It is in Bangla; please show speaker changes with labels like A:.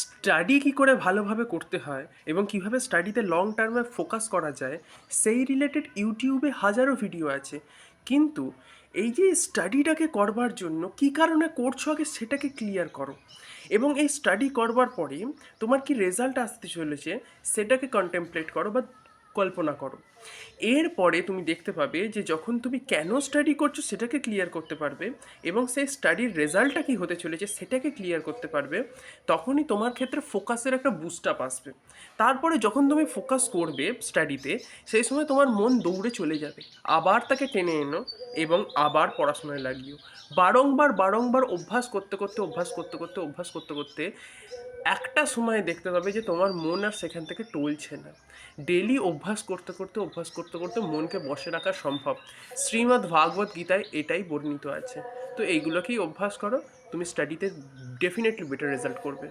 A: স্টাডি কী করে ভালোভাবে করতে হয় এবং কীভাবে স্টাডিতে লং টার্মে ফোকাস করা যায়, সেই রিলেটেড ইউটিউবে হাজারো ভিডিও আছে। কিন্তু এই যে স্টাডিটাকে করবার জন্য কি কারণে করছ আগে সেটাকে ক্লিয়ার করো। এবং এই স্টাডি করবার পরে তোমার কি রেজাল্ট আসতে চলেছে, সেটাকে কন্টেমপ্লেট করো বা কল্পনা করো। এরপরে তুমি দেখতে পাবে যে যখন তুমি কেন স্টাডি করছ সেটাকে ক্লিয়ার করতে পারবে এবং সেই স্টাডির রেজাল্টটা কী হতে চলেছে সেটাকে ক্লিয়ার করতে পারবে, তখনই তোমার ক্ষেত্রে ফোকাসের একটা বুস্ট আপ আসবে। তারপরে যখন তুমি ফোকাস করবে স্টাডিতে সেই সময় তোমার মন দৌড়ে চলে যাবে। আবার তাকে টেনে এনো এবং আবার পড়াশোনায় লাগিও। বারংবার বারংবার অভ্যাস করতে করতে, অভ্যাস করতে করতে, অভ্যাস করতে করতে একটা সময় দেখতে পাবে যে তোমার মন আর সেখান থেকে টলছে না। ডেলি অভ্যাস করতে করতে, অভ্যাস করতে করতে মনকে বসে রাখা সম্ভব। শ্রীমদ্ ভাগবত গীতায় এটাই বর্ণিত আছে। তো এইগুলোকেই অভ্যাস করো, তুমি স্টাডিতে ডেফিনেটলি বেটার রেজাল্ট করবে।